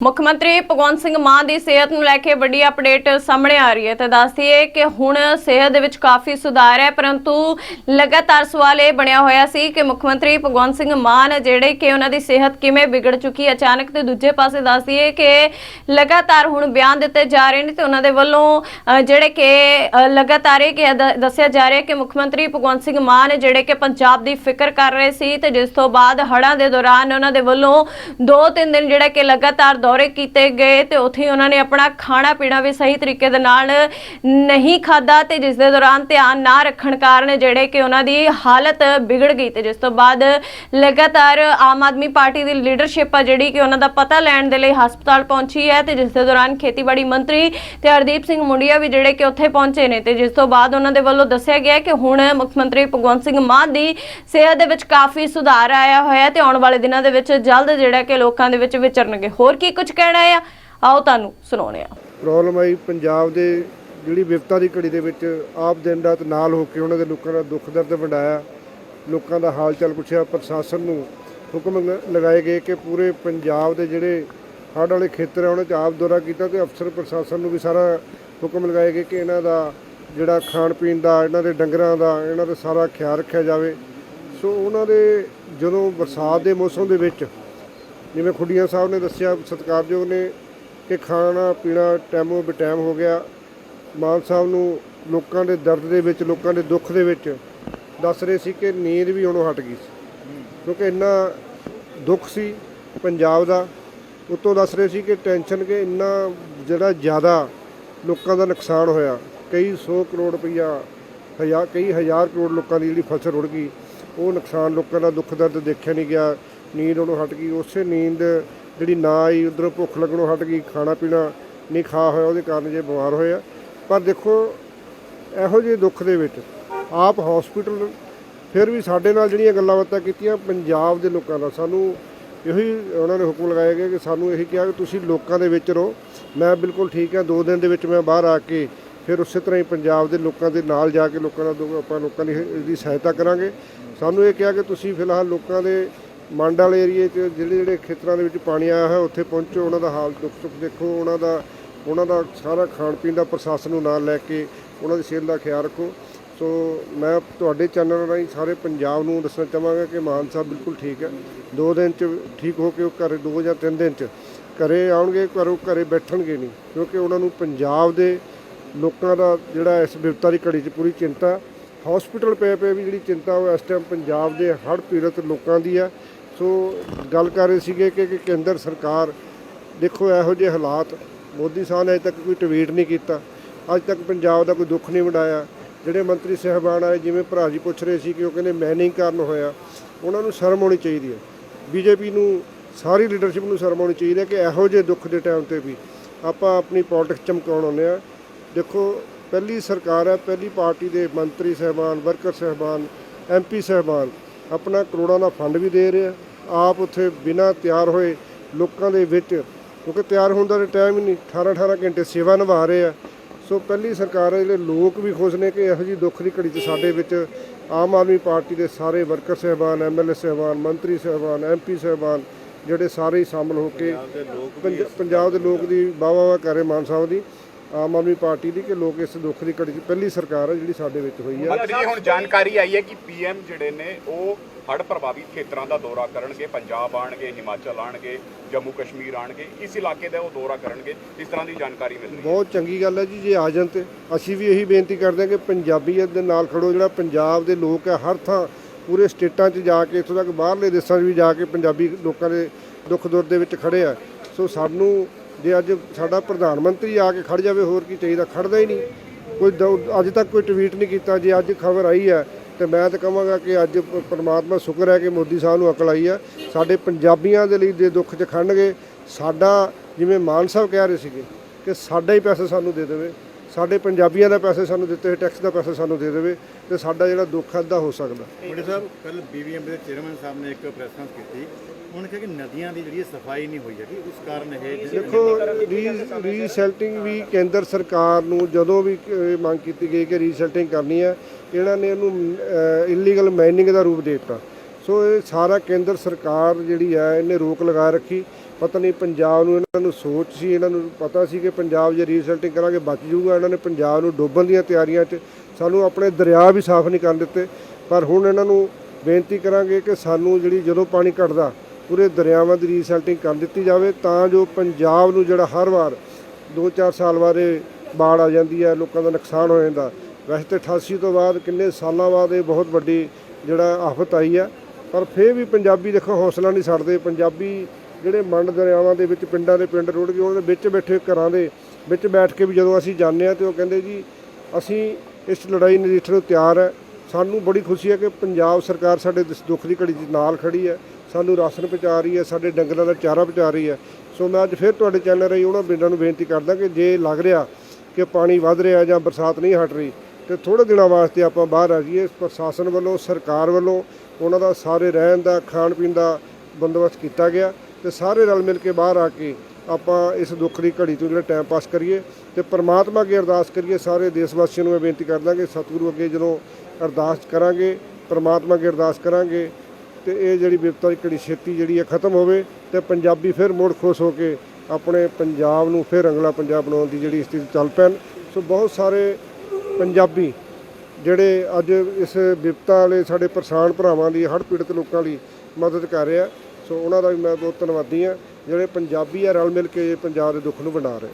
ਮੁੱਖ ਮੰਤਰੀ ਭਗਵੰਤ ਸਿੰਘ ਮਾਨ ਦੀ ਸਿਹਤ ਨੂੰ ਲੈ ਕੇ ਵੱਡੀ ਅਪਡੇਟ ਸਾਹਮਣੇ ਆ ਰਹੀ ਹੈ। ਤੇ ਦੱਸਦੀ ਹੈ ਕਿ ਹੁਣ ਸਿਹਤ ਦੇ ਵਿੱਚ ਕਾਫੀ ਸੁਧਾਰ ਹੈ, ਪਰੰਤੂ ਲਗਾਤਾਰ ਸਵਾਲ ਇਹ ਬਣਿਆ ਹੋਇਆ ਸੀ ਕਿ ਮੁੱਖ ਮੰਤਰੀ ਭਗਵੰਤ ਸਿੰਘ ਮਾਨ ਜਿਹੜੇ ਕਿ ਉਹਨਾਂ ਦੀ ਸਿਹਤ ਕਿਵੇਂ ਵਿਗੜ ਚੁੱਕੀ ਹੈ, ਅਚਾਨਕ ਤੇ ਦੂਜੇ ਪਾਸੇ ਦੱਸਦੀ ਹੈ ਕਿ ਲਗਾਤਾਰ ਹੁਣ ਬਿਆਨ ਦਿੱਤੇ ਜਾ ਰਹੇ ਨੇ ਤੇ ਉਹਨਾਂ ਦੇ ਵੱਲੋਂ ਜਿਹੜੇ ਕਿ ਲਗਾਤਾਰ ਇਹ ਕਿ ਦ- ਦੱਸਿਆ ਜਾ ਰਿਹਾ ਕਿ ਮੁੱਖ ਮੰਤਰੀ ਭਗਵੰਤ ਸਿੰਘ ਮਾਨ ਜਿਹੜੇ ਕਿ ਪੰਜਾਬ ਦੀ ਫਿਕਰ ਕਰ ਰਹੇ ਸੀ ਤੇ ਜਿਸ ਤੋਂ ਬਾਅਦ ਹੜ੍ਹਾਂ ਦੇ ਦੌਰਾਨ ਉਹਨਾਂ ਦੇ ਵੱਲੋਂ ਦੋ ਤਿੰਨ ਦਿਨ ਜਿਹੜਾ ਕਿ ਲਗਾਤਾਰ ਦੌਰੇ ਕੀਤੇ ਗਏ ਤੇ ਉੱਥੇ ਹੀ ਉਹਨਾਂ ਨੇ ਆਪਣਾ ਖਾਣਾ ਪੀਣਾ ਵੀ ਸਹੀ ਤਰੀਕੇ ਦੇ ਨਾਲ ਨਹੀਂ ਖਾਦਾ ਤੇ ਜਿਸ ਦੇ ਦੌਰਾਨ ਧਿਆਨ ਨਾ ਰੱਖਣ ਕਾਰਨ ਜਿਹੜੇ ਕਿ ਉਹਨਾਂ ਦੀ ਹਾਲਤ ਵਿਗੜ ਗਈ ਤੇ ਜਿਸ ਤੋਂ ਬਾਅਦ ਲਗਾਤਾਰ ਆਮ ਆਦਮੀ ਪਾਰਟੀ ਦੀ ਲੀਡਰਸ਼ਿਪ ਆ ਜਿਹੜੀ ਕਿ ਉਹਨਾਂ ਦਾ ਪਤਾ ਲੈਣ ਦੇ ਲਈ ਹਸਪਤਾਲ ਪਹੁੰਚੀ ਹੈ ਤੇ ਜਿਸ ਦੇ ਦੌਰਾਨ ਖੇਤੀਬਾੜੀ ਮੰਤਰੀ ਤੇ ਹਰਦੀਪ ਸਿੰਘ ਮੁੰਡੀਆ ਵੀ ਜਿਹੜੇ ਕਿ ਉੱਥੇ ਪਹੁੰਚੇ ਨੇ ਤੇ ਜਿਸ ਤੋਂ ਬਾਅਦ ਉਹਨਾਂ ਦੇ ਵੱਲੋਂ ਦੱਸਿਆ ਗਿਆ ਕਿ ਹੁਣ ਮੁੱਖ ਮੰਤਰੀ ਭਗਵੰਤ ਸਿੰਘ ਮਾਨ ਦੀ ਸਿਹਤ ਦੇ ਵਿੱਚ ਕਾਫੀ ਸੁਧਾਰ ਆਇਆ ਹੋਇਆ ਹੈ ਤੇ ਆਉਣ ਵਾਲੇ ਦਿਨਾਂ ਦੇ ਵਿੱਚ ਜਲਦ ਜਿਹੜਾ ਕਿ ਲੋਕਾਂ ਦੇ ਵਿੱਚ ਵਿਚਰਨਗੇ। ਹੋਰ ਕੀ ਕੁਝ ਕਹਿਣਾ ਆ? ਆਓ ਤੁਹਾਨੂੰ ਸੁਣਾਉਂਦੇ ਆ ਪ੍ਰੋਬਲਮ ਆਈ ਪੰਜਾਬ ਦੇ ਜਿਹੜੀ ਵਿਪਤਾ ਦੀ ਘੜੀ ਦੇ ਵਿੱਚ ਆਪ ਦਿਨ ਰਾਤ ਨਾਲ ਹੋ ਕੇ ਉਹਨਾਂ ਦੇ ਲੋਕਾਂ ਦਾ ਦੁੱਖ ਦਰਦ ਵੰਡਾਇਆ, ਲੋਕਾਂ ਦਾ ਹਾਲ ਚਾਲ ਪੁੱਛਿਆ, ਪ੍ਰਸ਼ਾਸਨ ਨੂੰ ਹੁਕਮ ਲਗਾਏ ਗਏ ਕਿ ਪੂਰੇ ਪੰਜਾਬ ਦੇ ਜਿਹੜੇ ਹੜ੍ਹ ਵਾਲੇ ਖੇਤਰ ਆ, ਉਹਨਾਂ 'ਚ ਆਪ ਦੌਰਾ ਕੀਤਾ ਤੇ ਅਫਸਰ ਪ੍ਰਸ਼ਾਸਨ ਨੂੰ ਵੀ ਸਾਰਾ ਹੁਕਮ ਲਗਾਏ ਗਏ ਕਿ ਇਹਨਾਂ ਦਾ ਜਿਹੜਾ ਖਾਣ ਪੀਣ ਦਾ, ਇਹਨਾਂ ਦੇ ਡੰਗਰਾਂ ਦਾ, ਇਹਨਾਂ ਦਾ ਸਾਰਾ ਖਿਆਲ ਰੱਖਿਆ ਜਾਵੇ। ਸੋ ਉਹਨਾਂ ਦੇ ਜਦੋਂ ਬਰਸਾਤ ਦੇ ਮੌਸਮ ਦੇ ਵਿੱਚ ਜਿਵੇਂ ਖੁੱਡੀਆਂ ਸਾਹਿਬ ਨੇ ਦੱਸਿਆ, ਸਤਿਕਾਰਯੋਗ ਨੇ ਕਿ ਖਾਣਾ ਪੀਣਾ ਟਾਈਮੋ ਬਟਾਈਮ ਹੋ ਗਿਆ। ਮਾਨ ਸਾਹਿਬ ਨੂੰ ਲੋਕਾਂ ਦੇ ਦਰਦ ਦੇ ਵਿੱਚ, ਲੋਕਾਂ ਦੇ ਦੁੱਖ ਦੇ ਵਿੱਚ ਦੱਸ ਰਹੇ ਸੀ ਕਿ ਨੀਂਦ ਵੀ ਉਹਨੂੰ ਹਟ ਗਈ ਸੀ। ਕਿਉਂਕਿ ਇੰਨਾ ਦੁੱਖ ਸੀ ਪੰਜਾਬ ਦਾ, ਉਤੋਂ ਦੱਸ ਰਹੇ ਸੀ ਕਿ ਟੈਨਸ਼ਨ ਕਿ ਇੰਨਾ ਜਿਹੜਾ ਜ਼ਿਆਦਾ ਲੋਕਾਂ ਦਾ ਨੁਕਸਾਨ ਹੋਇਆ, ਕਈ 100 ਕਰੋੜ ਰੁਪਈਆ, ਹਜ਼ਾਰ, ਕਈ ਹਜ਼ਾਰ ਕਰੋੜ ਲੋਕਾਂ ਦੀ ਜਿਹੜੀ ਫਸਲ ਰੁੜ ਗਈ, ਉਹ ਨੁਕਸਾਨ ਲੋਕਾਂ ਦਾ ਦੁੱਖ ਦਰਦ ਦੇਖਿਆ ਨਹੀਂ ਗਿਆ। ਨੀਂਦ ਉਹਨੂੰ ਹਟ ਗਈ। ਉਸੇ ਨੀਂਦ ਜਿਹੜੀ ਨਾ ਆਈ, ਉਧਰੋਂ ਭੁੱਖ ਲੱਗਣੋਂ ਹਟ ਗਈ, ਖਾਣਾ ਪੀਣਾ ਨਹੀਂ ਖਾ ਹੋਇਆ, ਉਹਦੇ ਕਾਰਨ ਜੇ ਬਿਮਾਰ ਹੋਇਆ ਪਰ ਦੇਖੋ, ਇਹੋ ਜਿਹੇ ਦੁੱਖ ਦੇ ਵਿੱਚ ਆਪ ਹਸਪੀਟਲ ਫਿਰ ਵੀ ਸਾਡੇ ਨਾਲ ਜਿਹੜੀਆਂ ਗੱਲਾਂ ਬਾਤਾਂ ਕੀਤੀਆਂ, ਪੰਜਾਬ ਦੇ ਲੋਕਾਂ ਦਾ ਸਾਨੂੰ ਇਹੋ ਹੀ ਉਹਨਾਂ ਨੇ ਹੁਕਮ ਲਗਾਇਆ ਗਿਆ ਕਿ ਸਾਨੂੰ ਇਹੀ ਕਿਹਾ ਕਿ ਤੁਸੀਂ ਲੋਕਾਂ ਦੇ ਵਿੱਚ ਰਹੋ। ਮੈਂ ਬਿਲਕੁਲ ਠੀਕ ਹਾਂ, ਦੋ ਦਿਨ ਦੇ ਵਿੱਚ ਮੈਂ ਬਾਹਰ ਆ ਕੇ ਫਿਰ ਉਸੇ ਤਰ੍ਹਾਂ ਹੀ ਪੰਜਾਬ ਦੇ ਲੋਕਾਂ ਦੇ ਨਾਲ ਜਾ ਕੇ ਲੋਕਾਂ ਦਾ ਦੁੱਖ- ਆਪਾਂ ਲੋਕਾਂ ਦੀ ਇਹਦੀ ਸਹਾਇਤਾ ਕਰਾਂਗੇ। ਸਾਨੂੰ ਇਹ ਕਿਹਾ ਕਿ ਤੁਸੀਂ ਫਿਲਹਾਲ ਲੋਕਾਂ ਦੇ ਮੰਡ ਵਾਲੇ ਏਰੀਏ 'ਚ ਜਿਹੜੇ ਜਿਹੜੇ ਖੇਤਰਾਂ ਦੇ ਵਿੱਚ ਪਾਣੀ ਆਇਆ ਹੈ ਉੱਥੇ ਪਹੁੰਚੋ, ਉਹਨਾਂ ਦਾ ਹਾਲ ਦੁੱਖ ਸੁੱਖ ਦੇਖੋ, ਉਹਨਾਂ ਦਾ ਉਹਨਾਂ ਦਾ ਸਾਰਾ ਖਾਣ ਪੀਣ ਦਾ ਪ੍ਰਸ਼ਾਸਨ ਨੂੰ ਨਾਲ ਲੈ ਕੇ ਉਹਨਾਂ ਦੀ ਸਿਹਤ ਦਾ ਖਿਆਲ ਰੱਖੋ। ਸੋ ਮੈਂ ਤੁਹਾਡੇ ਚੈਨਲ ਰਾਹੀਂ ਸਾਰੇ ਪੰਜਾਬ ਨੂੰ ਦੱਸਣਾ ਚਾਹਾਂਗਾ ਕਿ ਮਾਨ ਸਾਹਿਬ ਬਿਲਕੁਲ ਠੀਕ ਹੈ। ਦੋ ਦਿਨ 'ਚ ਠੀਕ ਹੋ ਕੇ ਉਹ ਘਰੇ, ਦੋ ਜਾਂ ਤਿੰਨ ਦਿਨ 'ਚ ਘਰੇ ਆਉਣਗੇ, ਪਰ ਉਹ ਘਰੇ ਬੈਠਣਗੇ ਨਹੀਂ, ਕਿਉਂਕਿ ਉਹਨਾਂ ਨੂੰ ਪੰਜਾਬ ਦੇ ਲੋਕਾਂ ਦਾ ਜਿਹੜਾ ਇਸ ਵਿਪਤਾ ਦੀ ਘੜੀ 'ਚ ਪੂਰੀ ਚਿੰਤਾ। ਹਸਪੀਟਲ ਪਏ ਪਏ ਵੀ ਜਿਹੜੀ ਚਿੰਤਾ ਉਹ ਇਸ ਟਾਈਮ ਪੰਜਾਬ ਦੇ ਹੜ੍ਹ ਪੀੜਤ ਲੋਕਾਂ ਦੀ ਆ। ਸੋ ਗੱਲ ਕਰ ਰਹੇ ਸੀਗੇ ਕਿ ਕੇਂਦਰ ਸਰਕਾਰ, ਦੇਖੋ ਇਹੋ ਜਿਹੇ ਹਾਲਾਤ, ਮੋਦੀ ਸਾਹਿਬ ਨੇ ਅਜੇ ਤੱਕ ਕੋਈ ਟਵੀਟ ਨਹੀਂ ਕੀਤਾ। ਅੱਜ ਤੱਕ ਪੰਜਾਬ ਦਾ ਕੋਈ ਦੁੱਖ ਨਹੀਂ ਵੰਡਾਇਆ। ਜਿਹੜੇ ਮੰਤਰੀ ਸਹਿਬਾਨ ਆਏ, ਜਿਵੇਂ ਭਰਾ ਜੀ ਪੁੱਛ ਰਹੇ ਸੀ ਕਿ ਉਹ ਕਹਿੰਦੇ ਮੈਂ ਨਹੀਂ ਕਾਰਨ ਹੋਇਆ, ਉਹਨਾਂ ਨੂੰ ਸ਼ਰਮ ਆਉਣੀ ਚਾਹੀਦੀ ਹੈ। ਬੀਜੇਪੀ ਨੂੰ, ਸਾਰੀ ਲੀਡਰਸ਼ਿਪ ਨੂੰ ਸ਼ਰਮ ਆਉਣੀ ਚਾਹੀਦੀ ਹੈ ਕਿ ਇਹੋ ਜਿਹੇ ਦੁੱਖ ਦੇ ਟਾਈਮ ਤੇ ਵੀ ਆਪਾਂ ਆਪਣੀ ਪੋਲਿਟਿਕਸ ਚਮਕਾਉਣ ਆਉਂਦੇ ਆ ਦੇਖੋ, ਪਹਿਲੀ ਸਰਕਾਰ ਹੈ, ਪਹਿਲੀ ਪਾਰਟੀ ਦੇ ਮੰਤਰੀ ਸਹਿਬਾਨ ਵਰਕਰ ਸਹਿਬਾਨ ਐਮਪੀ ਸਹਿਬਾਨ, ਆਪਣਾ ਕਰੋੜਾਂ ਦਾ ਫੰਡ ਵੀ ਦੇ ਰਿਹਾ ਆਪ ਉੱਥੇ ਬਿਨਾਂ ਤਿਆਰ ਹੋਏ ਲੋਕਾਂ ਦੇ ਵਿੱਚ ਕਿਉਂਕਿ ਤਿਆਰ ਹੋਣ ਦਾ ਟਾਈਮ ਹੀ ਨਹੀਂ 18 18 ਘੰਟੇ ਸੇਵਾ ਨਿਭਾ ਰਹੇ ਆ। ਸੋ ਪਹਿਲੀ ਸਰਕਾਰ ਹੈ ਜਿਹੜੇ ਲੋਕ ਵੀ ਖੁਸ਼ ਨੇ ਕਿ ਇਹੋ ਜਿਹੀ ਦੁੱਖ ਦੀ ਘੜੀ 'ਚ ਸਾਡੇ ਵਿੱਚ ਆਮ ਆਦਮੀ ਪਾਰਟੀ ਦੇ ਸਾਰੇ ਵਰਕਰ ਸਹਿਬਾਨ ਐਮਐਲਏ ਸਹਿਬਾਨ ਮੰਤਰੀ ਸਹਿਬਾਨ ਐਮਪੀ ਸਹਿਬਾਨ ਜਿਹੜੇ ਸਾਰੇ ਹੀ ਸ਼ਾਮਲ ਹੋ ਕੇ ਪੰਜ- ਪੰਜਾਬ ਦੇ ਲੋਕ ਦੀ ਵਾਹ ਵਾਹ ਕਰ ਮਾਨ ਸਾਹਿਬ ਦੀ। ਆਮ ਆਦਮੀ ਪਾਰਟੀ ਦੀ ਕਿ ਲੋਕ ਇਸ ਦੁੱਖ ਦੀ ਘੜੀ 'ਚ ਪਹਿਲੀ ਸਰਕਾਰ ਹੈ ਜਿਹੜੀ ਸਾਡੇ ਵਿੱਚ ਹੋਈ ਹੈ ਮੰਤਰੀ ਜੀ ਹੁਣ ਜਾਣਕਾਰੀ ਆਈ ਹੈ ਕਿ ਪੀਐਮ ਜਿਹੜੇ ਨੇ ਉਹ ਹੜ੍ਹ ਪ੍ਰਭਾਵਿਤ ਖੇਤਰਾਂ ਦਾ ਦੌਰਾ ਕਰਨਗੇ ਪੰਜਾਬ ਆਣਗੇ ਹਿਮਾਚਲ ਆਣਗੇ ਜੰਮੂ ਕਸ਼ਮੀਰ ਆਣਗੇ ਇਸ ਇਲਾਕੇ ਦਾ ਉਹ ਦੌਰਾ ਕਰਨਗੇ ਇਸ ਤਰ੍ਹਾਂ ਦੀ ਜਾਣਕਾਰੀ ਮਿਲ ਰਹੀ ਹੈ। ਬਹੁਤ ਚੰਗੀ ਗੱਲ ਹੈ ਜੀ ਜੇ ਆ ਜਾਣ ਤੇ। ਅਸੀਂ ਵੀ ਇਹੀ ਬੇਨਤੀ ਕਰਦੇ ਹਾਂ ਕਿ ਪੰਜਾਬੀਅਤ ਦੇ ਨਾਲ ਖੜੋ ਜਿਹੜਾ ਪੰਜਾਬ ਦੇ ਲੋਕ ਹੈ ਹਰ ਥਾਂ ਪੂਰੇ ਸਟੇਟਾਂ 'ਚ ਜਾ ਕੇ ਇੱਥੋਂ ਤੱਕ ਬਾਹਰਲੇ ਦੇਸ਼ਾਂ 'ਚ ਵੀ ਜਾ ਕੇ ਪੰਜਾਬੀ ਲੋਕਾਂ ਦੇ ਦੁੱਖ ਦੁੱਖ ਦੇ ਵਿੱਚ ਖੜੇ ਆ। ਸੋ ਸਾਨੂੰ ਜੇ ਅੱਜ ਸਾਡਾ ਪ੍ਰਧਾਨ ਮੰਤਰੀ ਆ ਕੇ ਖੜ ਜਾਵੇ, ਹੋਰ ਕੀ ਚਾਹੀਦਾ? ਖੜਦਾ ਹੀ ਨਹੀਂ। ਕੋਈ ਦ- ਅੱਜ ਤੱਕ ਕੋਈ ਟਵੀਟ ਨਹੀਂ ਕੀਤਾ, ਜੇ ਅੱਜ ਖਬਰ ਆਈ ਹੈ, ਤੇ ਮੈਂ ਤਾਂ ਕਹਾਂਗਾ ਕਿ ਅੱਜ ਪਰਮਾਤਮਾ ਪ੍ਰਮਾਤਮਾ ਸ਼ੁਕਰ ਹੈ ਕਿ ਮੋਦੀ ਸਾਹਿਬ ਨੂੰ ਅਕਲ ਆਈ ਹੈ। ਸਾਡੇ ਪੰਜਾਬੀਆਂ ਦੇ ਲਈ ਜੇ ਦੁੱਖ 'ਚ ਖੜਨਗੇ, ਸਾਡਾ ਜਿਵੇਂ ਮਾਨ ਸਾਹਿਬ ਕਹਿ ਰਹੇ ਸੀਗੇ ਕਿ ਸਾਡਾ ਹੀ ਪੈਸਾ ਸਾਨੂੰ ਦੇ ਦੇਵੇ, ਸਾਡੇ ਪੰਜਾਬੀਆਂ ਦਾ ਪੈਸੇ ਸਾਨੂੰ ਦਿੱਤੇ ਟੈਕਸ ਦਾ ਪੈਸਾ ਸਾਨੂੰ ਦੇ ਦੇਵੇ, ਤੇ ਸਾਡਾ ਜਿਹੜਾ ਦੁੱਖ ਅੱਧਾ ਹੋ ਸਕਦਾ। ਬੜੇ ਸਾਹਿਬ ਕੱਲ ਬੀਬੀਐਮ ਦੇ ਚੇਅਰਮੈਨ ਸਾਹਿਬ ਨੇ ਇੱਕ ਪ੍ਰੈਸ ਕਾਨਫਰੰਸ ਕੀਤੀ। ਕਿਹਾ ਕਿ ਨਦੀਆਂ ਦੀ ਜਿਹੜੀ ਸਫ਼ਾਈ ਨਹੀਂ ਹੋਈ ਹੈਗੀ ਉਸ ਕਾਰਨ ਇਹ ਦੇਖੋ ਰੀਸੈਲਟਿੰਗ ਵੀ ਕੇਂਦਰ ਸਰਕਾਰ ਨੂੰ ਜਦੋਂ ਵੀ ਮੰਗ ਕੀਤੀ ਗਈ ਕਿ ਰੀਸੈਲਟਿੰਗ ਕਰਨੀ ਹੈ ਇਹਨਾਂ ਨੇ ਇਹਨੂੰ ਇਲੀਗਲ ਮਾਈਨਿੰਗ ਦਾ ਰੂਪ ਦੇ ਦਿੱਤਾ। ਸੋ ਇਹ ਸਾਰਾ ਕੇਂਦਰ ਸਰਕਾਰ ਜਿਹੜੀ ਹੈ ਇਹਨੇ ਰੋਕ ਲਗਾ ਰੱਖੀ। ਪਤਾ ਨਹੀਂ ਪੰਜਾਬ ਨੂੰ ਇਹਨਾਂ ਨੂੰ ਸੋਚ ਸੀ ਇਹਨਾਂ ਨੂੰ ਪਤਾ ਸੀ ਕਿ ਪੰਜਾਬ ਜੇ ਰੀਸੈਟਿੰਗ ਕਰਾਂਗੇ ਬਚ ਜਾਊਗਾ। ਇਹਨਾਂ ਨੇ ਪੰਜਾਬ ਨੂੰ ਡੋਬਣ ਦੀਆਂ ਤਿਆਰੀਆਂ 'ਚ ਸਾਨੂੰ ਆਪਣੇ ਦਰਿਆ ਵੀ ਸਾਫ਼ ਨਹੀਂ ਕਰਨ ਦਿੱਤੇ। ਪਰ ਹੁਣ ਇਹਨਾਂ ਨੂੰ ਬੇਨਤੀ ਕਰਾਂਗੇ ਕਿ ਸਾਨੂੰ ਜਿਹੜੀ ਜਦੋਂ ਪਾਣੀ ਘਟਦਾ ਪੂਰੇ ਦਰਿਆਵਾਂ ਦੀ ਰੀਸੈਟਿੰਗ ਕਰ ਦਿੱਤੀ ਜਾਵੇ ਤਾਂ ਜੋ ਪੰਜਾਬ ਨੂੰ ਜਿਹੜਾ ਹਰ ਵਾਰ 2-4 ਸਾਲ ਬਾਅਦ ਬਾੜ ਆ ਜਾਂਦੀ ਹੈ, ਲੋਕਾਂ ਦਾ ਨੁਕਸਾਨ ਹੋ ਜਾਂਦਾ। ਵੈਸੇ ਤੇ 88 ਤੋਂ ਬਾਅਦ ਕਿੰਨੇ ਸਾਲਾਂ ਬਾਅਦ ਇਹ ਬਹੁਤ ਵੱਡੀ ਜਿਹੜਾ ਆਫਤ ਆਈ ਆ, ਪਰ ਫਿਰ ਵੀ ਪੰਜਾਬੀ ਦੇਖੋ ਹੌਸਲਾ ਨਹੀਂ ਛੱਡਦੇ। ਪੰਜਾਬੀ ਜਿਹੜੇ ਮੰਡ ਦਰਿਆਵਾਂ ਦੇ ਵਿੱਚ ਪਿੰਡਾਂ ਦੇ ਪਿੰਡ ਰੁੜ ਗਏ, ਉਹਦੇ ਵਿੱਚ ਬੈਠੇ ਘਰਾਂ ਦੇ ਵਿੱਚ ਬੈਠ ਕੇ ਵੀ ਜਦੋਂ ਅਸੀਂ ਜਾਂਦੇ ਆ ਤੇ ਉਹ ਕਹਿੰਦੇ ਜੀ, ਅਸੀਂ ਇਸ ਲੜਾਈ ਨਜਿੱਠਣ ਨੂੰ ਤਿਆਰ ਹੈ ਸਾਨੂੰ ਬੜੀ ਖੁਸ਼ੀ ਹੈ ਕਿ ਪੰਜਾਬ ਸਰਕਾਰ ਸਾਡੇ ਇਸ ਦੁੱਖ ਦੀ ਘੜੀ 'ਚ ਨਾਲ ਖੜੀ ਹੈ। ਸਾਨੂੰ ਰਾਸ਼ਨ ਪਹੁੰਚਾ ਰਹੀ ਹੈ, ਸਾਡੇ ਡੰਗਰਾਂ ਦਾ ਚਾਰਾ ਪਹੁੰਚਾ ਰਹੀ ਹੈ। ਸੋ ਮੈਂ ਅੱਜ ਫਿਰ ਤੁਹਾਡੇ ਚੈਨਲ ਰਾਹੀਂ ਉਹਨਾਂ ਪਿੰਡਾਂ ਨੂੰ ਬੇਨਤੀ ਕਰਦਾ ਕਿ ਜੇ ਲੱਗ ਰਿਹਾ ਕਿ ਪਾਣੀ ਵੱਧ ਰਿਹਾ ਜਾਂ ਬਰਸਾਤ ਨਹੀਂ ਹਟ ਰਹੀ, ਤੇ ਥੋੜੇ ਦਿਨਾਂ ਵਾਸਤੇ ਆਪਾਂ ਬਾਹਰ ਆ ਜਾਈਏ। ਪ੍ਰਸ਼ਾਸਨ ਵੱਲੋਂ, ਸਰਕਾਰ ਵੱਲੋਂ ਉਹਨਾਂ ਦਾ ਸਾਰੇ ਰਹਿਣ ਦਾ, ਖਾਣ ਪੀਣ ਦਾ ਬੰਦੋਬਸਤ ਕੀਤਾ ਗਿਆ ਤੇ ਸਾਰੇ ਰਲ ਮਿਲ ਕੇ ਬਾਹਰ ਆ ਕੇ ਆਪਾਂ ਇਸ ਦੁੱਖ ਦੀ ਘੜੀ ਤੋਂ ਜਿਹੜਾ ਟਾਈਮ ਪਾਸ ਕਰੀਏ ਤੇ ਪ੍ਰਮਾਤਮਾ ਅੱਗੇ ਅਰਦਾਸ ਕਰੀਏ। ਸਾਰੇ ਦੇਸ਼ ਵਾਸੀਆਂ ਨੂੰ ਮੈਂ ਬੇਨਤੀ ਕਰਦਾ ਕਿ ਸਤਿਗੁਰੂ ਅੱਗੇ ਜਦੋਂ ਅਰਦਾਸ ਕਰਾਂਗੇ, ਪ੍ਰਮਾਤਮਾ ਅੱਗੇ ਅਰਦਾਸ ਕਰਾਂਗੇ ਤੇ ਇਹ ਜਿਹੜੀ ਵਿਪਤਾ ਦੀ ਘੜੀ ਛੇਤੀ ਜਿਹੜੀ ਹੈ ਖਤਮ ਹੋਵੇ ਤੇ ਪੰਜਾਬੀ ਫਿਰ ਮੁੜ ਖੁਸ਼ ਹੋ ਕੇ ਆਪਣੇ ਪੰਜਾਬ ਨੂੰ ਫਿਰ ਅਗਲਾ ਪੰਜਾਬ ਬਣਾਉਣ ਦੀ ਜਿਹੜੀ ਸਥਿਤੀ ਚੱਲ ਪੈਣ। ਸੋ ਬਹੁਤ ਸਾਰੇ ਪੰਜਾਬੀ ਜਿਹੜੇ ਅੱਜ ਇਸ ਵਿਪਤਾ ਵਾਲੇ ਸਾਡੇ ਪਰੇਸ਼ਾਨ ਭਰਾਵਾਂ ਲਈ ਹੜ੍ਹ ਪੀੜਤ ਲੋਕਾਂ ਲਈ ਮਦਦ ਕਰ ਰਿਹਾ। ਸੋ ਉਹਨਾਂ ਦਾ ਵੀ ਮੈਂ ਬਹੁਤ ਧੰਨਵਾਦੀ ਹਾਂ। ਜਿਹੜੇ ਪੰਜਾਬੀ ਆ ਰਲ ਮਿਲ ਕੇ ਪੰਜਾਬ ਦੇ ਦੁੱਖ ਨੂੰ ਵੰਡਾ ਰਹੇ